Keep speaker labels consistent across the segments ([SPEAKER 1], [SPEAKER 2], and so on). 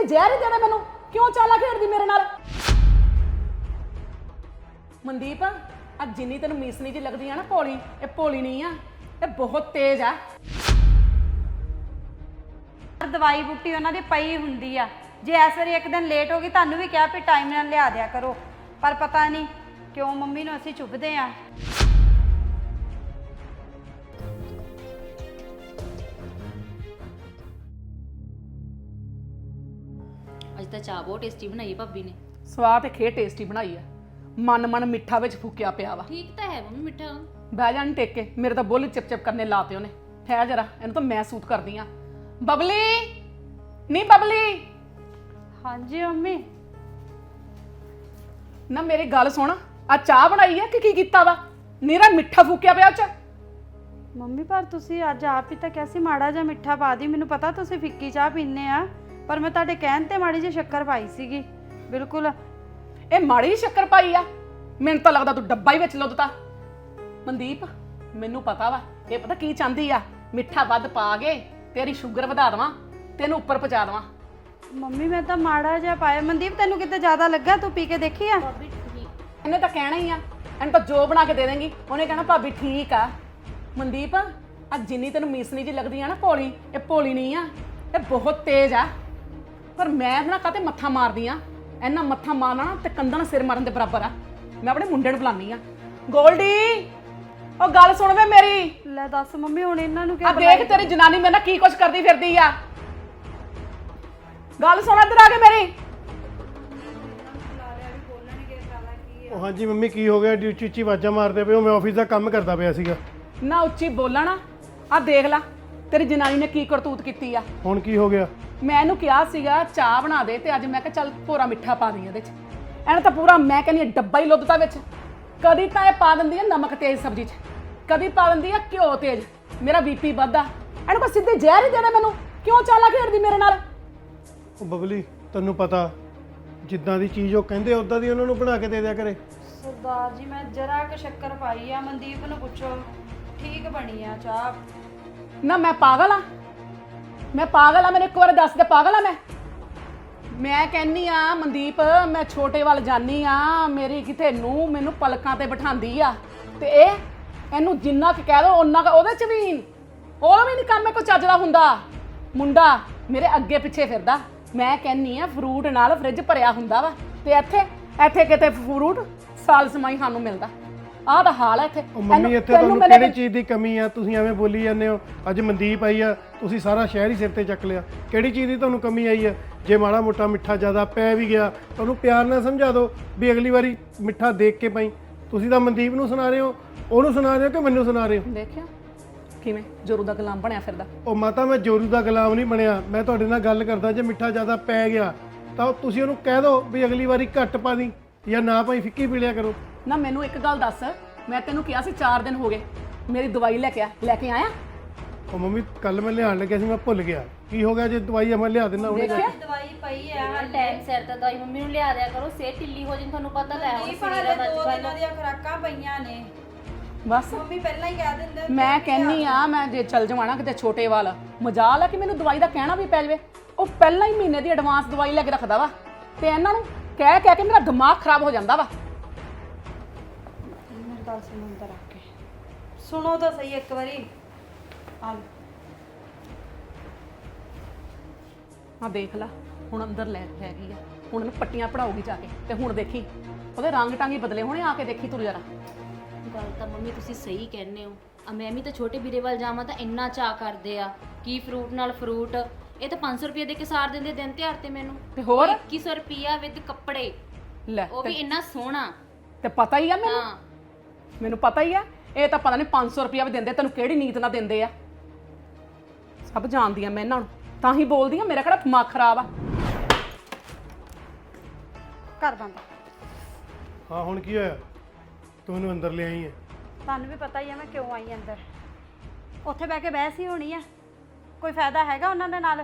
[SPEAKER 1] ਸਿੱਧੇ ਜ਼ਹਿਰ ਹੀ ਦੇਣਾ ਮੈਨੂੰ। ਕਿਉਂ ਚਾਲਾ ਖੇਡਦੀ ਮੇਰੇ ਨਾਲ? ਮਨਦੀਪ ਆ ਜਿੰਨੀ ਤੈਨੂੰ ਮੀਸਣੀ ਜੀ ਲੱਗਦੀ ਆ ਨਾ ਭੋਲੀ, ਇਹ ਭੋਲੀ ਨਹੀਂ ਆ, ਇਹ ਬਹੁਤ ਤੇਜ਼ ਆ।
[SPEAKER 2] ਦਵਾਈ ਬੂਟੀ ਉਹਨਾਂ ਦੀ ਪਈ ਹੁੰਦੀ ਆ। ਜੇ ਇਸ ਵਾਰੀ ਇੱਕ ਦਿਨ ਲੇਟ ਹੋ ਗਈ, ਤੁਹਾਨੂੰ ਵੀ ਕਿਹਾ ਵੀ ਟਾਈਮ ਨਾਲ ਲਿਆ ਦਿਆ ਕਰੋ। ਪਰ ਪਤਾ ਨਹੀਂ ਕਿਉਂ ਮੰਮੀ ਨੂੰ ਅਸੀਂ ਚੁੱਭਦੇ ਆ।
[SPEAKER 3] ਤਾਂ ਚਾਹ ਬਹੁਤ ਟੇਸਟੀ ਬਣਾਈ ਹੈ ਭਾਬੀ ਨੇ।
[SPEAKER 1] ਸਵਾਦ ਤੇ ਖੇ ਟੇਸਟੀ ਬਣਾਈ ਆ। ਮਨ ਮਨ ਮਿੱਠਾ ਵਿੱਚ ਫੁੱਕਿਆ ਪਿਆ ਵਾ।
[SPEAKER 3] ਠੀਕ ਤਾਂ ਹੈ ਮੰਮੀ ਮਿੱਠਾ।
[SPEAKER 1] ਬਹਿ ਜਾਣ ਟੇਕ ਮੇਰੇ ਤਾਂ ਬੁੱਲ ਚਿਪ ਚਿਪ ਕਰਨੇ ਲਾਤੇ ਉਹਨੇ। ਠਹਿਰ ਜਰਾ ਇਹਨੂੰ ਤਾਂ ਮੈਂ ਸੂਤ ਕਰਦੀ ਆ। ਬਬਲੀ ਨਹੀਂ ਬਬਲੀ।
[SPEAKER 2] ਹਾਂਜੀ ਮੰਮੀ।
[SPEAKER 1] ਨਾ ਮੇਰੀ ਗੱਲ ਸੁਣ ਆ ਚਾਹ ਬਣਾਈ ਆ ਕਿ ਕੀ ਕੀਤਾ ਵਾ? ਨੀਰਾ ਮਿੱਠਾ ਫੂਕਿਆ ਪਿਆ ਉਹ ਚ।
[SPEAKER 2] ਮੰਮੀ ਪਰ ਤੁਸੀਂ ਅੱਜ ਆਪ ਹੀ ਤਾਂ ਕਿਹਾ ਸੀ ਮਾੜਾ ਜਿਹਾ ਮਿੱਠਾ ਪਾ ਦੀ ਮੈਨੂੰ ਪਤਾ ਤੁਸੀਂ ਫਿੱਕੀ ਚਾਹ ਪੀਂਦੇ ਆ। ਪਰ ਮੈਂ ਤੁਹਾਡੇ ਕਹਿਣ ਤੇ ਮਾੜੀ ਜਿਹੀ ਸ਼ੱਕਰ ਪਾਈ ਸੀਗੀ। ਬਿਲਕੁਲ।
[SPEAKER 1] ਇਹ ਮਾੜੀ ਜਿਹੀ ਸ਼ੱਕਰ ਪਾਈ ਆ? ਮੈਨੂੰ ਤਾਂ ਲੱਗਦਾ ਤੂੰ ਡੱਬਾ ਹੀ ਵਿੱਚ ਲੁੱਦਤਾ ਮਨਦੀਪ ਮੈਨੂੰ ਪਤਾ ਵਾ ਇਹ ਪਤਾ ਕੀ ਚਾਹੁੰਦੀ ਆ? ਮਿੱਠਾ ਵੱਧ ਪਾ ਕੇ ਤੇਰੀ ਸ਼ੂਗਰ ਵਧਾ ਦੇਵਾਂ ਤੈਨੂੰ ਉੱਪਰ ਪਹੁੰਚਾ ਦੇਵਾਂ।
[SPEAKER 2] ਮੰਮੀ ਮੈਂ ਤਾਂ ਮਾੜਾ ਜਿਹਾ ਪਾਇਆ। ਮਨਦੀਪ ਤੈਨੂੰ ਕਿਤੇ ਜ਼ਿਆਦਾ ਲੱਗਾ? ਤੂੰ ਪੀ ਕੇ ਦੇਖੀ ਆ?
[SPEAKER 3] ਭਾਬੀ ਠੀਕ।
[SPEAKER 1] ਇਹਨੇ ਤਾਂ ਕਹਿਣਾ ਹੀ ਆ। ਇਹਨੂੰ ਤਾਂ ਜੋ ਬਣਾ ਕੇ ਦੇ ਦੇਂਗੀ। ਉਹਨੇ ਕਹਿਣਾ ਭਾਬੀ ਠੀਕ ਆ। ਮਨਦੀਪ ਆ ਜਿੰਨੀ ਤੈਨੂੰ ਮੀਸਣੀ ਜੀ ਲੱਗਦੀ ਆ ਨਾ ਭੋਲੀ ਇਹ ਭੋਲੀ ਨਹੀਂ ਆ। ਇਹ ਬਹੁਤ ਤੇਜ਼ ਆ। ਪਰ ਮੈਂ ਨਾ ਕਾਤੇ ਮੱਥਾ ਮਾਰਦੀ ਆ? ਇਹਨਾਂ ਮੱਥਾ ਮਾਰਨਾ ਨਾ ਤੇ ਕੰਧਾਂ ਨਾਲ ਸਿਰ ਮਾਰਨ ਦੇ ਬਰਾਬਰ ਆ। ਮੈਂ ਆਪਣੇ ਮੁੰਡੇ ਨੂੰ ਬੁਲਾਨੀ ਆ। ਗੋਲਡੀ ਉਹ ਗੱਲ ਸੁਣ ਵੇ ਮੇਰੀ।
[SPEAKER 2] ਲੈ ਦੱਸ ਮੰਮੀ ਹੁਣ ਇਹਨਾਂ ਨੂੰ
[SPEAKER 1] ਆ ਦੇਖ ਤੇਰੀ ਜਨਾਨੀ ਮੇਰੇ ਨਾਲ ਕੀ ਕੁਛ ਕਰਦੀ ਫਿਰਦੀ ਆ। ਗੱਲ ਸੁਣ ਇੱਧਰ ਆ ਕੇ ਮੇਰੀ।
[SPEAKER 4] ਉਹ ਹਾਂਜੀ ਮੰਮੀ ਕੀ ਹੋ ਗਿਆ? ਉੱਚੀ ਉੱਚੀ ਆਵਾਜ਼ਾਂ ਮਾਰਦੇ ਪਏ ਹੋ। ਮੈਂ ਆਫਿਸ ਦਾ ਕੰਮ ਕਰਦਾ ਪਿਆ ਸੀਗਾ।
[SPEAKER 1] ਨਾ ਉੱਚੀ ਬੋਲਣਾ। ਆ ਦੇਖ ਲੈ। ਤੇਰੀ ਜਨਾਨੀ ਨੇ ਕੀ ਕਰਤੂਤ ਕੀਤੀ ਆ?
[SPEAKER 4] ਹੁਣ ਕੀ ਹੋ ਗਿਆ?
[SPEAKER 1] ਮੈਂ ਇਹਨੂੰ ਕਿਹਾ ਸੀਗਾ ਚਾਹ ਬਣਾ ਦੇ ਤੇ ਅੱਜ ਮੈਂ ਕਿਹਾ ਚੱਲ ਭੋਰਾ ਮਿੱਠਾ ਪਾ ਦੀ ਇਹਦੇ ਚ। ਇਹਨੇ ਤਾਂ ਪੂਰਾ ਮੈਂ ਕਹਿੰਦੀ ਹਾਂ ਡੱਬਾ ਹੀ ਲੁੱਦਤਾ ਵਿੱਚ। ਕਦੀ ਤਾਂ ਇਹ ਪਾ ਦਿੰਦੀ ਹੈ ਨਮਕ ਤੇਜ਼ ਸਬਜ਼ੀ 'ਚ। ਕਦੀ ਪਾ ਦਿੰਦੀ ਹੈ ਘਿਓ ਤੇਜ਼। ਮੇਰਾ ਬੀਪੀ ਵੱਧਦਾ। ਇਹਨੂੰ ਬਸ ਸਿੱਧੇ ਜ਼ਹਿਰ ਹੀ ਦੇਣਾ ਮੈਨੂੰ। ਕਿਉਂ ਚਾਲਾ ਖੇਡਦੀ ਮੇਰੇ ਨਾਲ?
[SPEAKER 4] ਉਹ ਬਬਲੀ ਤੈਨੂੰ ਪਤਾ ਜਿੱਦਾਂ ਦੀ ਚੀਜ਼ ਉਹ ਕਹਿੰਦੇ ਉਦਾਂ ਦੀ ਉਹਨਾਂ ਨੂੰ ਬਣਾ ਕੇ ਦੇ ਦਿਆ ਕਰੇ।
[SPEAKER 2] ਸਰਦਾਰ ਜੀ ਮੈਂ ਜਰਾ ਕੁ ਸ਼ੱਕਰ ਪਾਈ ਆ ਮਨਦੀਪ ਨੂੰ ਪੁੱਛੋ। ਠੀਕ ਬਣੀ ਆ ਚਾਹ।
[SPEAKER 1] ਨਾ ਮੈਂ ਪਾਗਲ ਆ। ਮੈਂ ਪਾਗਲ ਆ, ਮੈਨੂੰ ਇੱਕ ਵਾਰ ਦੱਸ ਦੇ, ਪਾਗਲ ਆ ਮੈਂ? ਮੈਂ ਕਹਿੰਨੀ ਆ, ਮਨਦੀਪ, ਮੈਂ ਛੋਟੇ ਵੱਲ ਜਾਨੀ ਆ, ਮੇਰੀ ਕਿਤੇ ਨੂੰ ਮੈਨੂੰ ਪਲਕਾਂ ਤੇ ਬਿਠਾਉਂਦੀ ਆ। ਤੇ ਇਹ, ਇਹਨੂੰ ਜਿੰਨਾ ਕੁ ਕਹਿ ਦੋ, ਓਨਾ ਕੁ ਉਹਦੇ ਚ ਵੀ। ਉਹ ਵੀ ਨਹੀਂ ਕੰਮ ਕੋ ਚੱਜਦਾ ਹੁੰਦਾ। ਮੁੰਡਾ, ਮੇਰੇ ਅੱਗੇ ਪਿੱਛੇ ਫਿਰਦਾ। ਮੈਂ ਕਹਿੰਨੀ ਆ ਫਰੂਟ ਨਾਲ ਫ੍ਰਿਜ ਭਰਿਆ ਹੁੰਦਾ ਵਾ। ਤੇ ਇੱਥੇ ਇੱਥੇ ਕਿਤੇ ਫਰੂਟ ਸਾਲ ਸਮਾਈ ਸਾਨੂੰ ਮਿਲਦਾ। ਆਹ ਦਾ ਹਾਲ ਹੈ ਇੱਥੇ।
[SPEAKER 4] ਉਹ ਮੰਮੀ ਇੱਥੇ ਤੁਹਾਨੂੰ ਕਿਹੜੀ ਚੀਜ਼ ਦੀ ਕਮੀ ਆ? ਤੁਸੀਂ ਐਵੇਂ ਬੋਲੀ ਜਾਂਦੇ ਹੋ ਅੱਜ ਮਨਦੀਪ ਆਈ ਆ ਤੁਸੀਂ ਸਾਰਾ ਸ਼ਹਿਰ ਹੀ ਸਿਰ ਤੇ ਚੱਕ ਲਿਆ। ਕਿਹੜੀ ਚੀਜ਼ ਦੀ ਤੁਹਾਨੂੰ ਕਮੀ ਆਈ ਆ? ਜੇ ਮਾੜਾ ਮੋਟਾ ਮਿੱਠਾ ਜ਼ਿਆਦਾ ਪੈ ਵੀ ਗਿਆ ਤੁਹਾਨੂੰ ਪਿਆਰ ਨਾਲ ਸਮਝਾ ਦਿਓ ਵੀ ਅਗਲੀ ਵਾਰੀ ਮਿੱਠਾ ਦੇਖ ਕੇ ਪਾਈ। ਤੁਸੀਂ ਤਾਂ ਮਨਦੀਪ ਨੂੰ ਸੁਣਾ ਰਹੇ ਹੋ ਉਹਨੂੰ ਸੁਣਾ ਰਹੇ ਹੋ ਕਿ ਮੈਨੂੰ ਸੁਣਾ ਰਹੇ ਹੋ?
[SPEAKER 1] ਦੇਖਿਆ ਕਿਵੇਂ? ਜੋਰੂ ਦਾ ਗੁਲਾਮ ਬਣਿਆ ਫਿਰਦਾ।
[SPEAKER 4] ਉਹ ਮਾਤਾ ਮੈਂ ਜੋਰੂ ਦਾ ਗੁਲਾਮ ਨਹੀਂ ਬਣਿਆ। ਮੈਂ ਤੁਹਾਡੇ ਨਾਲ ਗੱਲ ਕਰਦਾ ਜੇ ਮਿੱਠਾ ਜ਼ਿਆਦਾ ਪੈ ਗਿਆ ਤਾਂ ਤੁਸੀਂ ਉਹਨੂੰ ਕਹਿ ਦਿਓ ਵੀ ਅਗਲੀ ਵਾਰੀ ਘੱਟ ਪਾ ਦੀ ਜਾਂ ਨਾ ਭਾਈ ਫਿੱਕੀ ਪੀ ਲਿਆ ਕਰੋ।
[SPEAKER 1] ਨਾ ਮੈਨੂੰ ਇੱਕ ਗੱਲ ਦੱਸ ਮੈਂ ਤੈਨੂੰ ਕਿਹਾ ਸੀ 4 ਦਿਨ ਹੋ ਗਏ ਮੇਰੀ ਦਵਾਈ ਲੈ ਕੇ ਆ ਲੈ ਕੇ ਆਇਆ?
[SPEAKER 4] ਉਹ ਮੰਮੀ ਕੱਲ ਮੈਂ ਲਿਆਉਣ ਲੱਗਿਆ ਸੀ ਮੈਂ ਭੁੱਲ ਗਿਆ। ਕੀ ਹੋ ਗਿਆ ਜੇ ਦਵਾਈ ਮੈਂ ਲਿਆ ਦਿੰਦਾ ਉਹਨੇ
[SPEAKER 1] ਦੇਖਿਆ?
[SPEAKER 2] ਦਵਾਈ ਪਈ ਆ
[SPEAKER 3] ਟਾਈਮ ਸਿਰ ਤੇ ਦਵਾਈ ਮੰਮੀ ਨੂੰ ਲਿਆ ਦਿਆ ਕਰੋ ਸਿਹਤ ਢਿੱਲੀ ਹੋ ਜਿੰਨ ਤੁਹਾਨੂੰ ਪਤਾ ਤਾਂ ਹੈ
[SPEAKER 2] ਨਹੀਂ
[SPEAKER 3] ਦਾ
[SPEAKER 2] ਦਿਨਾਂ ਦੀਆਂ ਖੁਰਾਕਾਂ ਪਈਆਂ ਨੇ।
[SPEAKER 1] ਬਸ।
[SPEAKER 2] ਮੰਮੀ ਪਹਿਲਾਂ ਹੀ ਕਹਿ ਦਿੰਦੇ
[SPEAKER 1] ਮੈਂ ਕਹਿੰਨੀ ਆ ਮੈਂ ਜੇ ਚੱਲ ਜਾਵਾਂ ਕਿਤੇ ਛੋਟੇ ਵਾਲ ਮਜਾਲ ਆ ਕਿ ਮੈਨੂੰ ਦਵਾਈ ਦਾ ਕਹਿਣਾ ਵੀ ਪੈ ਜਾਵੇ? ਉਹ ਪਹਿਲਾਂ ਹੀ ਮਹੀਨੇ ਦੀ ਐਡਵਾਂਸ ਦਵਾਈ ਲੈ ਕੇ ਰੱਖਦਾ ਵਾ ਤੇ ਇਹਨਾਂ ਨੂੰ ਕਹਿ ਕਹਿ ਕੇ ਮੇਰਾ ਦਿਮਾਗ ਖਰਾਬ ਹੋ ਜਾਂਦਾ ਵਾ।
[SPEAKER 2] ਗੱਲ ਸੁਣੋ ਅੰਦਰ ਆ ਕੇ। ਸੁਣੋ ਤਾਂ ਸਹੀ ਇੱਕ ਵਾਰੀ। ਆ ਲਓ।
[SPEAKER 1] ਆ ਦੇਖ ਲੈ ਹੁਣ ਅੰਦਰ ਲੈ ਲੈ ਗਈ ਆ। ਹੁਣ ਇਹਨੂੰ ਪੱਟੀਆਂ ਪੜਾਉਗੀ ਜਾ ਕੇ। ਤੇ ਹੁਣ ਦੇਖੀ ਉਹਦੇ ਰੰਗ ਟਾਂਗੀ ਬਦਲੇ ਹੋਣੇ ਆ ਕੇ ਦੇਖੀ ਤੂੰ ਜਰਾ।
[SPEAKER 3] ਗੱਲ ਤਾਂ ਮੰਮੀ ਤੁਸੀਂ ਸਹੀ ਕਹਿੰਦੇ ਹੋ। ਆ ਮੈਂ ਵੀ ਤਾਂ ਛੋਟੇ ਵੀਰੇ ਵੱਲ ਜਾਵਾਂ ਤਾਂ ਇੰਨਾ ਚਾਹ ਕਰਦੇ ਆ। ਕੀ ਫਰੂਟ ਨਾਲ ਫਰੂਟ ਇਹ ਤਾਂ 500 ਰੁਪਏ ਦੇ ਕੇ ਸਾਰ ਦਿੰਦੇ ਦਿਨ ਤਿਉਹਾਰ ਤੇ ਮੈਨੂੰ।
[SPEAKER 1] ਤੇ ਹੋਰ?
[SPEAKER 3] 2100 ਰੁਪਿਆ ਵਿਦ ਕੱਪੜੇ।
[SPEAKER 1] ਲੈ
[SPEAKER 3] ਉਹ ਵੀ ਇੰਨਾ ਸੋਹਣਾ।
[SPEAKER 1] ਤੇ ਪਤਾ ਹੀ ਆ ਮੈਨੂੰ।
[SPEAKER 3] ਹਾਂ।
[SPEAKER 1] ਮੈਨੂੰ ਪਤਾ ਹੀ ਆ ਇਹ ਤਾਂ ਪਤਾ ਨਹੀਂ 500 ਰੁਪਇਆ ਵੀ ਦਿੰਦੇ ਤੈਨੂੰ ਕਿਹੜੀ ਨੀਤ ਨਾਲ ਦਿੰਦੇ ਆ। ਸਭ ਜਾਣਦੀ ਆ ਮੈਂ ਇਹਨਾਂ ਨੂੰ ਤਾਂ ਹੀ ਬੋਲਦੀ ਆ ਮੇਰਾ ਕਿਹੜਾ ਦਿਮਾਗ ਖਰਾਬ ਆ।
[SPEAKER 2] ਘਰ ਬੰਦ।
[SPEAKER 4] ਹਾਂ ਹੁਣ ਕੀ ਹੋਇਆ? ਤੂੰ ਇਹਨੂੰ ਅੰਦਰ ਲੈ ਆਈ ਹੈ?
[SPEAKER 2] ਤੁਹਾਨੂੰ ਵੀ ਪਤਾ ਹੀ ਆ ਮੈਂ ਕਿਉਂ ਆਈ ਅੰਦਰ। ਉੱਥੇ ਬਹਿ ਕੇ ਬਹਿਸ ਹੀ ਹੋਣੀ ਆ। ਕੋਈ ਫਾਇਦਾ ਹੈਗਾ ਉਹਨਾਂ ਦੇ ਨਾਲ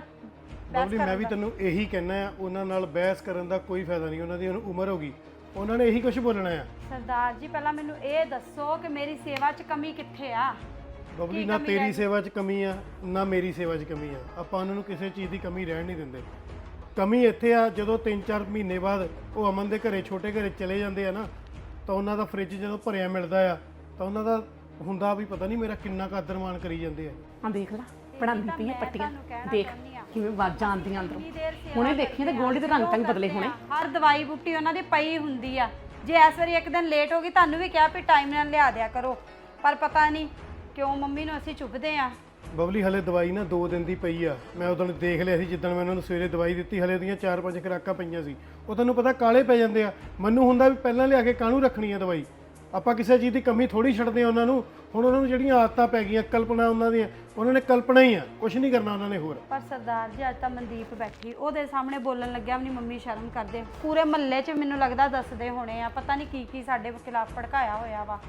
[SPEAKER 2] ਬਹਿਸ
[SPEAKER 4] ਬਬਲੀ ਮੈਂ
[SPEAKER 2] ਕਰਨ
[SPEAKER 4] ਵੀ
[SPEAKER 2] ਦਾ?
[SPEAKER 4] ਤੈਨੂੰ ਇਹੀ ਕਹਿਣਾ ਆ ਉਹਨਾਂ ਨਾਲ ਬਹਿਸ ਕਰਨ ਦਾ ਕੋਈ ਫਾਇਦਾ ਨਹੀਂ ਉਹਨਾਂ ਦੀ ਹੁਣ ਉਮਰ ਹੋ ਗਈ। ਉਹਨਾਂ ਨੇ ਇਹੀ ਕੁਝ ਬੋਲਣਾ ਆ।
[SPEAKER 2] ਸਰਦਾਰ ਜੀ ਪਹਿਲਾਂ ਮੈਨੂੰ ਇਹ ਦੱਸੋ ਕਿ ਮੇਰੀ ਸੇਵਾ 'ਚ ਕਮੀ ਕਿੱਥੇ ਆ?
[SPEAKER 4] ਬਬਲੀ ਨਾ
[SPEAKER 2] ਕਮੀ
[SPEAKER 4] ਤੇਰੀ
[SPEAKER 2] ਰਹਿ?
[SPEAKER 4] ਸੇਵਾ 'ਚ ਕਮੀ ਆ ਨਾ ਮੇਰੀ ਸੇਵਾ 'ਚ ਕਮੀ ਆ। ਆਪਾਂ ਉਹਨਾਂ ਨੂੰ ਕਿਸੇ ਚੀਜ਼ ਦੀ ਕਮੀ ਰਹਿਣ ਨਹੀਂ ਦਿੰਦੇ। ਕਮੀ ਇੱਥੇ ਆ ਜਦੋਂ 3-4 ਮਹੀਨੇ ਬਾਅਦ ਉਹ ਅਮਨ ਦੇ ਘਰੇ ਛੋਟੇ ਘਰੇ ਚਲੇ ਜਾਂਦੇ ਆ ਨਾ ਤਾਂ ਉਹਨਾਂ ਦਾ ਫ੍ਰਿਜ ਜਦੋਂ ਭਰਿਆ ਮਿਲਦਾ ਆ ਤਾਂ ਉਹਨਾਂ ਦਾ ਹੁੰਦਾ ਵੀ ਪਤਾ ਨਹੀਂ ਮੇਰਾ ਕਿੰਨਾ ਕਦਰ ਮਾਨ ਕਰੀ ਜਾਂਦੇ ਆ।
[SPEAKER 1] ਆ ਦੇਖ ਲੈ ਪੜਾਉਂਦੀ ਪਈ ਪੱਟੀਆਂ। ਦੇਖ। ਕਿਵੇਂ ਵਾਜਾਂ ਆਉਂਦੀਆਂ ਅੰਦਰੋਂ? ਹੁਣੇ ਦੇਖੀਆਂ ਤੇ ਗੋਲਡੀ ਦੇ ਰੰਗ ਤਾਂ ਵੀ ਬਦਲੇ ਹੋਣੇ।
[SPEAKER 2] ਹਰ ਦਵਾਈ ਬੂਟੀ ਉਹਨਾਂ ਦੀ ਪਈ ਹੁੰਦੀ ਆ। ਜੇ ਇਸ ਵਾਰੀ ਇੱਕ ਦਿਨ ਲੇਟ ਹੋ ਗਈ ਤੁਹਾਨੂੰ ਵੀ ਕਿਹਾ ਵੀ ਟਾਈਮ ਨਾਲ ਲਿਆ ਦਿਆ ਕਰੋ। ਪਰ ਪਤਾ ਨਹੀਂ ਕਿਉਂ ਮੰਮੀ ਨੂੰ ਅਸੀਂ ਚੁੱਭਦੇ ਆ।
[SPEAKER 4] ਬਬਲੀ ਹਲੇ ਦਵਾਈ ਨਾ 2 ਦਿਨ ਦੀ ਪਈ ਆ। ਮੈਂ ਉਦੋਂ ਦੇਖ ਲਿਆ ਸੀ ਜਿੱਦਣ ਮੈਂ ਉਹਨਾਂ ਨੂੰ ਸਵੇਰੇ ਦਵਾਈ ਦਿੱਤੀ ਹਲੇ ਦੀਆਂ 4-5 ਖੁਰਾਕਾਂ ਪਈਆਂ ਸੀ। ਉਹ ਤੁਹਾਨੂੰ ਪਤਾ ਕਾਲੇ ਪੈ ਜਾਂਦੇ ਆ। ਮੈਨੂੰ ਹੁੰਦਾ ਵੀ ਪਹਿਲਾਂ ਲਿਆ ਕੇ ਕਾਹਨੂੰ ਰੱਖਣੀ ਆ ਦਵਾਈ? ਆਪਾਂ ਕਿਸੇ ਚੀਜ਼ ਦੀ ਕਮੀ ਥੋੜੀ ਛੱਡਦੇ ਆ ਉਹਨਾਂ ਨੂੰ। ਹੁਣ ਉਹਨਾਂ ਨੂੰ ਜਿਹੜੀਆਂ ਆਦਤਾਂ ਪੈ ਗਈਆਂ ਕਲਪਨਾ ਉਹਨਾਂ ਦੀਆਂ ਉਹਨਾਂ ਨੇ ਕਲਪਨਾ ਹੀ ਆ ਕੁਝ ਨਹੀਂ ਕਰਨਾ ਉਹਨਾਂ ਨੇ ਹੋਰ।
[SPEAKER 2] ਪਰ ਸਰਦਾਰ ਜੀ ਅੱਜ ਤਾਂ ਮਨਦੀਪ ਬੈਠੀ ਉਹਦੇ ਸਾਹਮਣੇ ਬੋਲਣ ਲੱਗਿਆ ਆਪਣੀ ਮੰਮੀ ਸ਼ਰਮ ਕਰਦੇ। ਪੂਰੇ ਮਹੱਲੇ 'ਚ ਮੈਨੂੰ ਲੱਗਦਾ ਦੱਸਦੇ ਹੋਣੇ ਆ ਪਤਾ ਨਹੀਂ ਕੀ ਕੀ ਸਾਡੇ ਖਿਲਾਫ ਭੜਕਾਇਆ ਹੋਇਆ ਵਾ।